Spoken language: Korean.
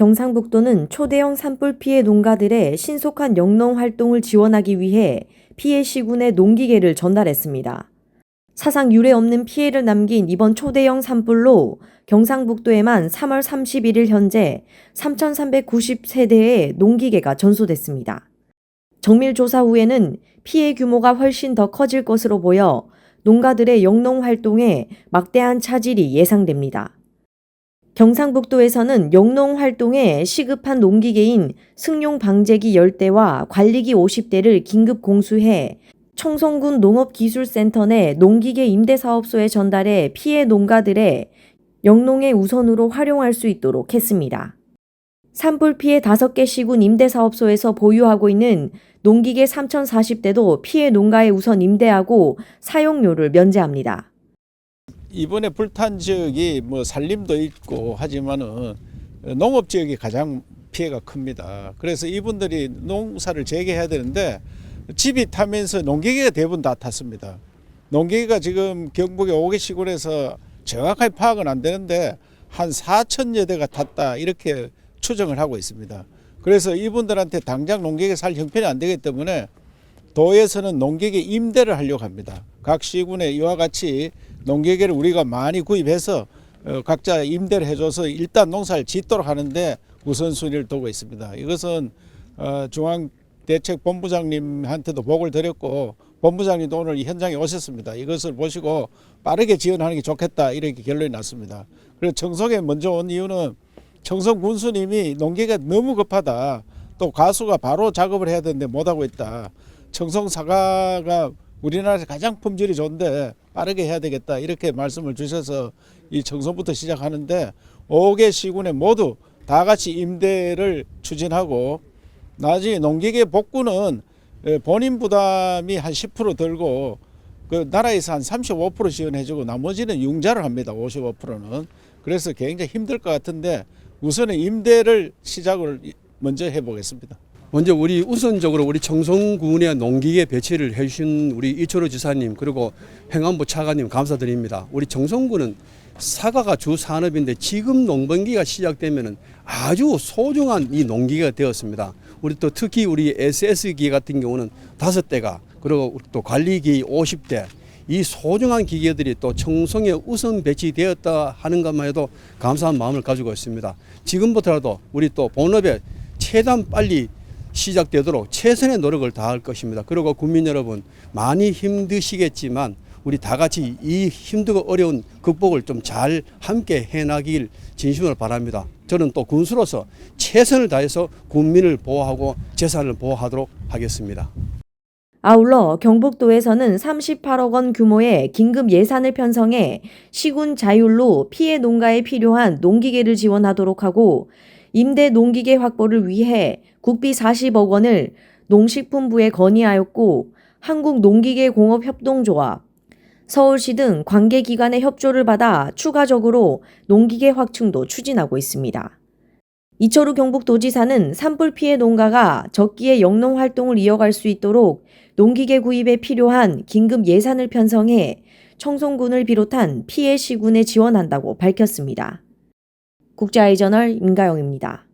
경상북도는 초대형 산불 피해 농가들의 신속한 영농 활동을 지원하기 위해 피해 시군에 농기계를 전달했습니다. 사상 유례 없는 피해를 남긴 이번 초대형 산불로 경상북도에만 3월 31일 현재 3,390세대의 농기계가 전소됐습니다. 정밀 조사 후에는 피해 규모가 훨씬 더 커질 것으로 보여 농가들의 영농 활동에 막대한 차질이 예상됩니다. 경상북도에서는 영농 활동에 시급한 농기계인 승용 방제기 10대와 관리기 50대를 긴급 공수해 청송군 농업기술센터 내 농기계 임대사업소에 전달해 피해 농가들의 영농의 우선으로 활용할 수 있도록 했습니다. 산불 피해 5개 시군 임대사업소에서 보유하고 있는 농기계 3,040대도 피해 농가에 우선 임대하고 사용료를 면제합니다. 이번에 불탄 지역이 뭐 산림도 있고 하지만은 농업 지역이 가장 피해가 큽니다. 그래서 이분들이 농사를 재개해야 되는데 집이 타면서 농기계가 대부분 다 탔습니다. 농기계가 지금 경북의 5개 시군에서 정확하게 파악은 안 되는데 한 4천여 대가 탔다 이렇게 추정을 하고 있습니다. 그래서 이분들한테 당장 농기계 살 형편이 안 되기 때문에 도에서는 농기계 임대를 하려고 합니다. 각 시군에 이와 같이 농기계를 우리가 많이 구입해서 어, 각자 임대를 해줘서 일단 농사를 짓도록 하는데 우선순위를 두고 있습니다. 이것은 어, 중앙대책본부장님한테도 보고를 드렸고 본부장님도 오늘 이 현장에 오셨습니다. 이것을 보시고 빠르게 지원하는 게 좋겠다 이렇게 결론이 났습니다. 그래서 청송에 먼저 온 이유는 청송 군수님이 농기계가 너무 급하다. 또 가수가 바로 작업을 해야 되는데 못하고 있다. 청송 사과가 우리나라에서 가장 품질이 좋은데 빠르게 해야 되겠다 이렇게 말씀을 주셔서 이 청송부터 시작하는데 5개 시군에 모두 다 같이 임대를 추진하고 나중에 농기계 복구는 에, 본인 부담이 한 10% 들고 그 나라에서 한 35% 지원해주고 나머지는 융자를 합니다. 55%는 그래서 굉장히 힘들 것 같은데 우선은 임대를 시작을 먼저 해보겠습니다. 먼저 우리 우선적으로 우리 청송군의 농기계 배치를 해주신 우리 이철호 지사님 그리고 행안부 차관님 감사드립니다. 우리 청송군은 사과가 주 산업인데 지금 농번기가 시작되면은 아주 소중한 이 농기계가 되었습니다. 우리 또 특히 우리 SS기 같은 경우는 다섯 대가 그리고 또 관리기 50대 이 소중한 기계들이 또 청송에 우선 배치되었다 하는 것만 해도 감사한 마음을 가지고 있습니다. 지금부터라도 우리 또 본업에 최대한 빨리 시작되도록 최선의 노력을 다할 것입니다. 그리고 국민 여러분 많이 힘드시겠지만 우리 다 같이 이 힘들고 어려운 극복을 좀 잘 함께 해나길 진심으로 바랍니다. 저는 또 군수로서 최선을 다해서 국민을 보호하고 재산을 보호하도록 하겠습니다. 아울러 경북도에서는 38억 원 규모의 긴급 예산을 편성해 시군 자율로 피해 농가에 필요한 농기계를 지원하도록 하고 임대 농기계 확보를 위해 국비 40억 원을 농식품부에 건의하였고 한국농기계공업협동조합, 서울시 등 관계기관의 협조를 받아 추가적으로 농기계 확충도 추진하고 있습니다. 이철우 경북도지사는 산불 피해 농가가 적기에 영농 활동을 이어갈 수 있도록 농기계 구입에 필요한 긴급 예산을 편성해 청송군을 비롯한 피해 시군에 지원한다고 밝혔습니다. 국제아이저널 임가영입니다.